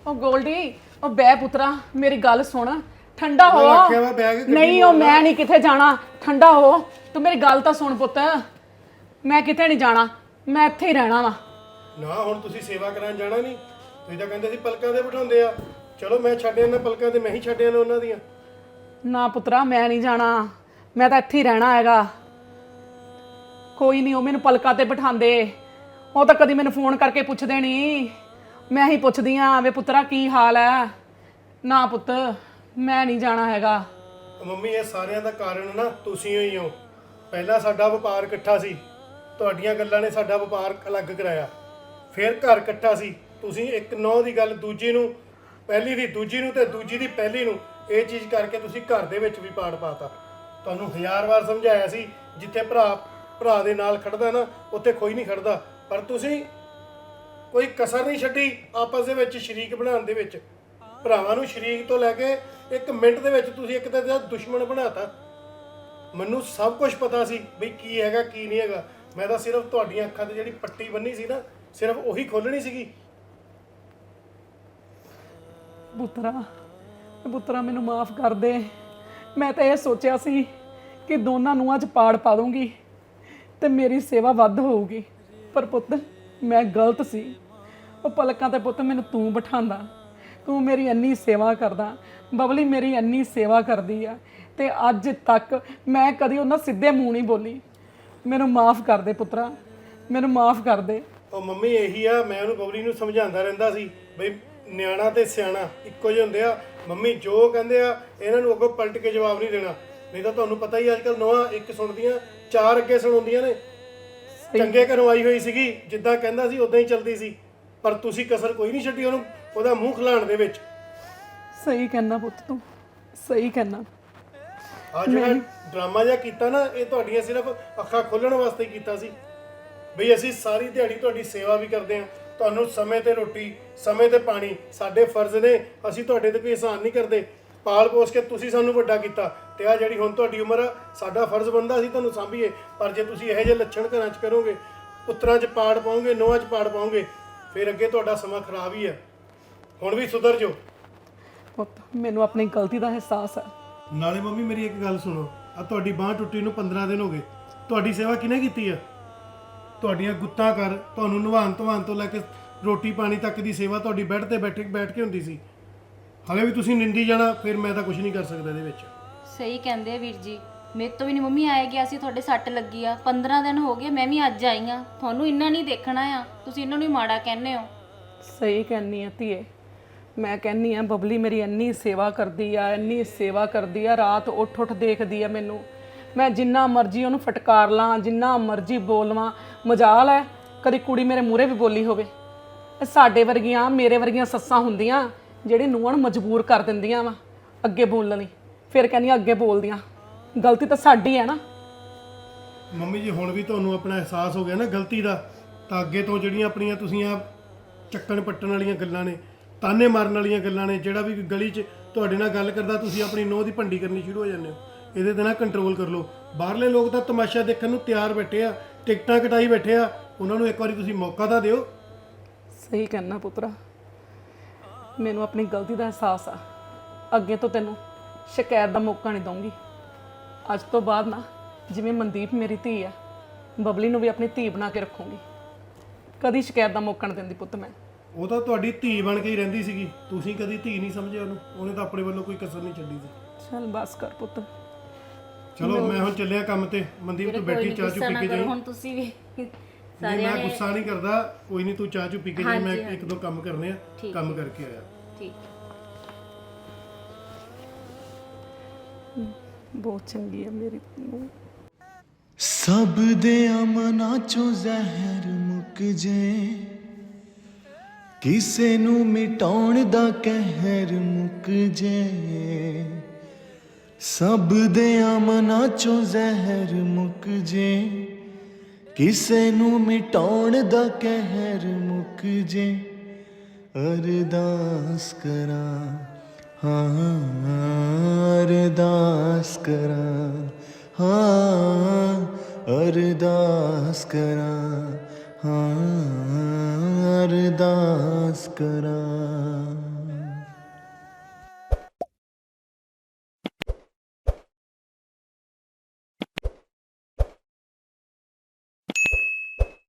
[SPEAKER 1] ਉਹ ਗੋਲਡੀ ਉਹ ਬੈ ਪੁੱਤਰਾ ਮੇਰੀ ਗੱਲ ਸੁਣ। ਠੰਡਾ ਹੋ।
[SPEAKER 4] ਮੈਂ ਆਖਿਆ ਵਾ ਬੈਗ ਗੱਡੀ
[SPEAKER 1] ਨਹੀਂ ਉਹ ਮੈਂ ਨਹੀਂ ਕਿੱਥੇ ਜਾਣਾ। ਠੰਡਾ ਹੋ। ਤੂੰ ਮੇਰੀ ਗੱਲ ਤਾਂ ਸੁਣ ਪੁੱਤ। ਮੈਂ ਕਿਤੇ ਨਹੀਂ ਜਾਣਾ। ਮੈਂ ਇੱਥੇ ਹੀ ਰਹਿਣਾ ਵਾ।
[SPEAKER 4] ਨਾ ਹੁਣ ਤੁਸੀਂ ਸੇਵਾ ਕਰਾਂ ਜਾਣਾ ਨਹੀਂ। ਤੁਸੀਂ ਤਾਂ ਕਹਿੰਦੇ ਸੀ ਪਲਕਾਂ ਤੇ ਬਿਠਾਉਂਦੇ ਆ। ਚਲੋ ਮੈਂ ਛੱਡ ਜਾਂਦਾ ਪਲਕਾਂ ਤੇ ਮੈਂ ਹੀ ਛੱਡ ਜਾਂਦਾ ਉਹਨਾਂ ਦੀਆਂ।
[SPEAKER 1] ਨਾ ਪੁੱਤਰਾ ਮੈਂ ਨਹੀਂ ਜਾਣਾ। ਮੈਂ ਤਾਂ ਇੱਥੇ ਹੀ ਰਹਿਣਾ ਹੈਗਾ। ਕੋਈ ਨਹੀਂ ਉਹ ਮੈਨੂੰ ਪਲਕਾਂ ਤੇ ਬਿਠਾਉਂਦੇ। ਉਹ ਤਾਂ ਕਦੀ ਮੈਨੂੰ ਫੋਨ ਕਰਕੇ ਪੁੱਛਦੇ ਨਹੀਂ। ਮੈਂ ਹੀ ਪੁੱਛਦੀ ਆ ਵੇ ਪੁੱਤਰਾ ਕੀ ਹਾਲ ਹੈ? ਨਾ ਪੁੱਤ ਮੈਂ ਨਹੀਂ ਜਾਣਾ ਹੈਗਾ।
[SPEAKER 4] ਮੰਮੀ ਇਹ ਸਾਰਿਆਂ ਦਾ ਕਾਰਨ ਨਾ ਤੁਸੀਂ ਹੀ ਹੋ। ਪਹਿਲਾਂ ਸਾਡਾ ਵਪਾਰ ਇਕੱਠਾ ਸੀ। ਤੁਹਾਡੀਆਂ ਗੱਲਾਂ ਨੇ ਸਾਡਾ ਵਪਾਰ ਅਲੱਗ ਕਰਾਇਆ। ਫਿਰ ਘਰ ਇਕੱਠਾ ਸੀ। ਤੁਸੀਂ ਇੱਕ ਨੌ ਦੀ ਗੱਲ ਦੂਜੀ ਨੂੰ ਪਹਿਲੀ ਦੀ, ਦੂਜੀ ਨੂੰ ਤੇ ਦੂਜੀ ਦੀ ਪਹਿਲੀ ਨੂੰ ਇਹ ਚੀਜ਼ ਕਰਕੇ ਤੁਸੀਂ ਘਰ ਦੇ ਵਿੱਚ ਵੀ ਪਾੜ ਪਾਤਾ। ਤੁਹਾਨੂੰ ਹਜ਼ਾਰ ਵਾਰ ਸਮਝਾਇਆ ਸੀ, ਜਿੱਥੇ ਭਰਾ ਭਰਾ ਦੇ ਨਾਲ ਖੜਦਾ ਨਾ, ਉੱਥੇ ਕੋਈ ਨਹੀਂ ਖੜਦਾ। ਪਰ ਤੁਸੀਂ ਕੋਈ ਕਸਰ ਨਹੀਂ ਛੱਡੀ ਆਪਸ ਦੇ ਵਿੱਚ, ਸ਼ਰੀਕ ਬਣਾਉਣ ਦੇ ਵਿੱਚ। ਭਰਾਵਾਂ ਨੂੰ ਸ਼ਰੀਕ ਤੋਂ ਲੈ ਕੇ ਇੱਕ ਮਿੰਟ ਦੇ ਵਿੱਚ ਤੁਸੀਂ ਇੱਕ ਤਾਂ ਇਹਦਾ ਦੁਸ਼ਮਣ ਬਣਾਤਾ। ਮੈਨੂੰ ਸਭ ਕੁਝ ਪਤਾ ਸੀ ਬਈ ਕੀ ਹੈਗਾ, ਕੀ ਨਹੀਂ ਹੈਗਾ। ਮੈਂ ਤਾਂ ਸਿਰਫ ਤੁਹਾਡੀਆਂ ਅੱਖਾਂ ਤੇ ਜਿਹੜੀ ਪੱਟੀ ਬੰਨੀ ਸੀ ਨਾ, ਸਿਰਫ ਉਹੀ ਖੋਲਣੀ ਸੀਗੀ।
[SPEAKER 1] ਪੁੱਤਰਾ ਪੁੱਤਰਾ ਮੈਨੂੰ ਮਾਫ ਕਰ ਦੇ। ਮੈਂ ਤਾਂ ਇਹ ਸੋਚਿਆ ਸੀ ਕਿ ਦੋਨਾਂ ਨੂੰ ਅੱਜ ਪਾੜ ਪਾ ਦੂੰਗੀ ਤੇ ਮੇਰੀ ਸੇਵਾ ਵੱਧ ਹੋਊਗੀ। ਪਰ ਪੁੱਤ, ਮੈਂ ਗਲਤ ਸੀ। ਉਹ ਪਲਕਾਂ ਤੇ ਪੁੱਤ ਮੈਨੂੰ ਤੂੰ ਬਿਠਾਉਂਦਾ, ਤੂੰ ਮੇਰੀ ਇੰਨੀ ਸੇਵਾ ਕਰਦਾ, ਬਬਲੀ ਮੇਰੀ ਇੰਨੀ ਸੇਵਾ ਕਰਦੀ ਆ ਤੇ ਅੱਜ ਤੱਕ ਮੈਂ ਕਦੀ ਉਹਨਾਂ ਸਿੱਧੇ ਮੂੰਹ ਨਹੀਂ ਬੋਲੀ। ਮੈਨੂੰ ਮਾਫ ਕਰ ਦੇ ਪੁੱਤਰਾ, ਮੈਨੂੰ ਮਾਫ ਕਰ ਦੇ।
[SPEAKER 4] ਉਹ ਮੰਮੀ ਇਹੀ ਆ, ਮੈਂ ਉਹਨੂੰ ਬਬਲੀ ਨੂੰ ਸਮਝਾਉਂਦਾ ਰਹਿੰਦਾ ਸੀ, ਬਈ ਨਿਆਣਾ ਤੇ ਸਿਆਣਾ ਇੱਕੋ ਜਿਹੇ ਹੁੰਦੇ ਆ। ਮੰਮੀ ਜੋ ਕਹਿੰਦੇ ਆ ਇਹਨਾਂ ਨੂੰ ਅੱਗੋਂ ਪਲਟ ਕੇ ਜਵਾਬ ਨਹੀਂ ਦੇਣਾ। ਨਹੀਂ ਤਾਂ ਤੁਹਾਨੂੰ ਪਤਾ ਹੀ ਅੱਜ ਕੱਲ ਨਵਾਂ ਇੱਕ ਸੁਣਦੀਆਂ ਚਾਰ ਅੱਗੇ ਸੁਣਾਉਂਦੀਆਂ ਨੇ। ਚੰਗੇ ਘਰੋਂ ਆਈ ਹੋਈ ਸੀਗੀ ਜਿੱਦਾਂ ਕਹਿੰਦਾ ਸੀ ਉਦਾਂ ਹੀ ਚੱਲਦੀ ਸੀ। ਪਰ ਤੁਸੀਂ ਕਸਰ ਕੋਈ ਨਹੀਂ ਛੱਡੀ ਉਹਨੂੰ ਉਹਦਾ ਮੂੰਹ ਖਲਾਣ ਦੇ ਵਿੱਚ।
[SPEAKER 1] ਸਹੀ ਕਹਿਣਾ ਪੁੱਤ ਤੂੰ ਸਹੀ ਕਹਿਣਾ
[SPEAKER 4] ਆ ਜਿਹੜਾ ਡਰਾਮਾ ਜਿਹਾ ਕੀਤਾ ਨਾ ਇਹ ਤੁਹਾਡੀਆਂ ਸਿਰਫ ਅੱਖਾਂ ਖੋਲਣ ਵਾਸਤੇ ਕੀਤਾ ਸੀ। ਬਈ ਅਸੀਂ ਸਾਰੀ ਦਿਹਾੜੀ ਤੁਹਾਡੀ ਸੇਵਾ ਵੀ ਕਰਦੇ ਹਾਂ ਤੁਹਾਨੂੰ ਸਮੇਂ ਤੇ ਰੋਟੀ ਸਮੇਂ ਤੇ ਪਾਣੀ ਸਾਡੇ ਫਰਜ਼ ਨੇ। ਅਸੀਂ ਤੁਹਾਡੇ ਤੇ ਕੋਈ ਅਹਿਸਾਨ ਨਹੀਂ ਕਰਦੇ। ਪਾਲ ਪੋਸ ਕੇ ਤੁਸੀਂ ਸਾਨੂੰ ਵੱਡਾ ਕੀਤਾ ਤੇ ਆ ਜਿਹੜੀ ਹੁਣ ਤੁਹਾਡੀ ਉਮਰ ਆ ਸਾਡਾ ਫਰਜ਼ ਬੰਦਾ ਅਸੀਂ ਤੁਹਾਨੂੰ ਸਾਂਭੀਏ। ਪਰ ਜੇ ਤੁਸੀਂ ਇਹੋ ਜਿਹੇ ਲੱਛਣ ਘਰਾਂ 'ਚ ਕਰੋਗੇ ਪੁੱਤਰਾਂ 'ਚ ਪਾੜ ਪਾਓਗੇ ਨੋਹਾਂ 'ਚ ਪਾੜ ਪਾਓਗੇ ਫਿਰ ਅੱਗੇ ਤੁਹਾਡਾ ਸਮਾਂ ਖਰਾਬ ਹੀ ਹੈ ਹੁਣ ਵੀ ਸੁਧਰ ਜਾਓ।
[SPEAKER 1] ਪੁੱਤ ਮੈਨੂੰ ਆਪਣੀ ਗਲਤੀ ਦਾ ਅਹਿਸਾਸ ਹੈ
[SPEAKER 4] ਨਾਲੇ ਮੰਮੀ ਮੇਰੀ ਇੱਕ ਗੱਲ ਸੁਣੋ। ਆ ਤੁਹਾਡੀ ਬਾਹ ਟੁੱਟੀ ਨੂੰ 15 ਦਿਨ ਹੋ ਗਏ। ਤੁਹਾਡੀ ਸੇਵਾ ਕਿਹਨੇ ਕੀਤੀ ਆ? ਤੁਹਾਡੀਆਂ ਗੁੱਤਾਂ ਕਰ ਤੁਹਾਨੂੰ ਧਵਾਉਣ ਤੋਂ ਲੈ ਕੇ ਰੋਟੀ ਪਾਣੀ ਤੱਕ ਦੀ ਸੇਵਾ ਤੁਹਾਡੀ ਬੈੱਡ ਤੇ ਬੈਠੇ ਬੈਠ ਕੇ ਹੁੰਦੀ ਸੀ। ਹਲੇ ਵੀ ਤੁਸੀਂ ਨਿੰਦੀ ਜਾਣਾ ਫਿਰ ਮੈਂ ਤਾਂ ਕੁਝ ਨਹੀਂ ਕਰ ਸਕਦਾ ਇਹਦੇ ਵਿੱਚ।
[SPEAKER 3] ਸਹੀ ਕਹਿੰਦੇ ਆ ਵੀਰ ਜੀ। ਮੇਰੇ ਤੋਂ ਵੀ ਨਹੀਂ ਮੰਮੀ ਆਏ ਗਿਆ ਸੀ ਤੁਹਾਡੇ ਸੱਟ ਲੱਗੀ ਆ। 15 ਦਿਨ ਹੋ ਗਏ ਮੈਂ ਵੀ ਅੱਜ ਆਈ ਆ। ਤੁਹਾਨੂੰ ਇੰਨਾ ਨਹੀਂ ਦੇਖਣਾ ਆ। ਤੁਸੀਂ ਇਹਨਾਂ ਨੂੰ ਹੀ ਮਾੜਾ ਕਹਿੰਦੇ ਹੋ।
[SPEAKER 1] ਸਹੀ ਕਹਿੰਨੀ ਆ ਧੀਏ। ਮੈਂ ਕਹਿੰਨੀ ਆ ਬਬਲੀ ਮੇਰੀ ਇੰਨੀ ਸੇਵਾ ਕਰਦੀ ਆ ਇੰਨੀ ਸੇਵਾ ਕਰਦੀ ਆ ਰਾਤ ਉੱਠ ਉੱਠ ਦੇਖਦੀ ਆ ਮੈਨੂੰ। ਮੈਂ ਜਿੰਨਾ ਮਰਜ਼ੀ ਉਹਨੂੰ ਫਟਕਾਰ ਲਾਂ, ਜਿੰਨਾ ਮਰਜ਼ੀ ਬੋਲਵਾਂ ਮਜਾਲ ਹੈ। ਕਦੀ ਕੁੜੀ ਮੇਰੇ ਮੂਹਰੇ ਵੀ ਬੋਲੀ ਹੋਵੇ। ਇਹ ਸਾਡੇ ਵਰਗੀਆਂ, ਮੇਰੇ ਵਰਗੀਆਂ ਸੱਸਾਂ ਹੁੰਦੀਆਂ, ਜਿਹੜੀ ਨੂੰਹਾਂ ਨੂੰ ਮਜਬੂਰ ਕਰ ਦਿੰਦੀਆਂ ਵਾ, ਅੱਗੇ ਬੋਲਣ ਲਈ। ਫਿਰ ਕਹਿੰਦੀਆਂ, ਅੱਗੇ ਬੋਲਦੀਆਂ। ਗਲਤੀ ਤਾਂ ਸਾਡੀ ਹੈ ਨਾ।
[SPEAKER 4] ਮੰਮੀ ਜੀ, ਹੁਣ ਵੀ ਤੁਹਾਨੂੰ ਆਪਣਾ ਅਹਿਸਾਸ ਹੋ ਗਿਆ ਨਾ ਗਲਤੀ ਦਾ, ਤਾਂ ਅੱਗੇ ਤੋਂ ਜਿਹੜੀਆਂ ਆਪਣੀਆਂ ਤੁਸੀਂ ਆ ਚੱਕਣ ਪੱਟਣ ਵਾਲੀਆਂ ਗੱਲਾਂ ਨੇ, ਤਾਨੇ ਮਾਰਨ ਵਾਲੀਆਂ ਗੱਲਾਂ ਨੇ, ਜਿਹੜਾ ਵੀ ਗਲੀ 'ਚ ਤੁਹਾਡੇ ਨਾਲ ਗੱਲ ਕਰਦਾ, ਤੁਸੀਂ ਆਪਣੀ ਨੋਹ ਦੀ ਭੰਡੀ ਕਰਨੀ ਸ਼ੁਰੂ ਹੋ ਜਾਂਦੇ ਹੋ। ਇਹਦੇ ਤੇ ਨਾ ਕੰਟਰੋਲ ਕਰ ਲਓ। ਬਾਹਰਲੇ ਲੋਕ ਤਾਂ ਤਮਾਸ਼ਾ ਦੇਖਣ ਨੂੰ ਤਿਆਰ ਬੈਠੇ ਆ ਟਿਕਟਾਂ ਕਟਾਈ ਬੈਠੇ ਆ। ਉਹਨਾਂ ਨੂੰ ਇੱਕ ਵਾਰੀ ਤੁਸੀਂ ਮੌਕਾ ਤਾਂ ਦਿਓ।
[SPEAKER 1] ਸਹੀ ਕਹਿਣਾ ਪੁੱਤਰਾ। ਮੈਨੂੰ ਆਪਣੀ ਗਲਤੀ ਦਾ ਅਹਿਸਾਸ ਆ। ਅੱਗੇ ਤੋਂ ਤੈਨੂੰ ਸ਼ਿਕਾਇਤ ਦਾ ਮੌਕਾ ਨਹੀਂ ਦਊਂਗੀ। ਅੱਜ ਤੋਂ ਬਾਅਦ ਨਾ ਜਿਵੇਂ ਮਨਦੀਪ ਮੇਰੀ ਧੀ ਆ ਬਬਲੀ ਨੂੰ ਵੀ ਆਪਣੀ ਧੀ ਬਣਾ ਕੇ ਰੱਖੂੰਗੀ। ਕਦੀ ਸ਼ਿਕਾਇਤ ਦਾ ਮੌਕਾ ਨਹੀਂ ਦਿੰਦੀ ਪੁੱਤ ਮੈਂ।
[SPEAKER 4] ਉਹ ਤਾਂ ਤੁਹਾਡੀ ਧੀ ਬਣ ਕੇ ਹੀ ਰਹਿੰਦੀ ਸੀਗੀ। ਤੁਸੀਂ ਕਦੀ ਧੀ ਨਹੀਂ ਸਮਝਿਆ ਉਹਨੂੰ। ਉਹਨੇ ਤਾਂ ਆਪਣੇ ਵੱਲੋਂ ਕੋਈ ਕਸਰ ਨਹੀਂ ਛੱਡੀ ਸੀ।
[SPEAKER 1] ਚੱਲ ਬਸ ਕਰ ਪੁੱਤ।
[SPEAKER 4] ਚਲੋ ਮੈਂ ਹੁਣ ਚੱਲਿਆ ਕੰਮ ਤੇ। ਮਨਦੀਪ ਤੂੰ ਬੈਠੀ ਚਾਹ ਚੁ ਪੀ ਕੇ ਜਾਈਂ।
[SPEAKER 3] ਹੁਣ ਤੁਸੀਂ ਵੀ
[SPEAKER 4] ਨਹੀਂ ਮੈਂ ਗੁੱਸਾ ਨਹੀਂ ਕਰਦਾ। ਕੋਈ ਨਹੀਂ ਤੂੰ ਚਾਹ ਚੁ ਪੀ ਕੇ ਜਾਈਂ। ਮੈਂ ਇੱਕ ਦੋ ਕੰਮ ਕਰਨੇ ਆ। ਕੰਮ ਕਰਕੇ ਆਇਆ।
[SPEAKER 3] ਠੀਕ।
[SPEAKER 1] ਬਹੁਤ ਚੰਗੀ ਆ ਮੇਰੀ ਨੂੰਹ।
[SPEAKER 6] ਸਭ ਦੇ ਅਮਨਾਂ ਚੋਂ ਜ਼ਹਿਰ ਮੁੱਕ ਜੇ। ਕਿਸੇ ਨੂੰ ਮਿਟਾਉਣ ਦਾ ਕਹਿਰ ਮੁੱਕ ਜੇ। ਸਭ ਦੇ ਅਮਨਾਂ ਚੋਂ ਜ਼ਹਿਰ ਮੁੱਕ ਜੇ। ਕਿਸੇ ਨੂੰ ਮਿਟਾਉਣ ਦਾ ਕਹਿਰ ਮੁੱਕ ਜੇ। ਅਰਦਾਸ ਕਰਾਂ, ਹਾਂ, ਅਰਦਾਸ ਕਰਾਂ, ਹਾਂ, ਅਰਦਾਸ ਕਰਾਂ, ਹਾਂ, ਅਰਦਾਸ ਕਰਾਂ।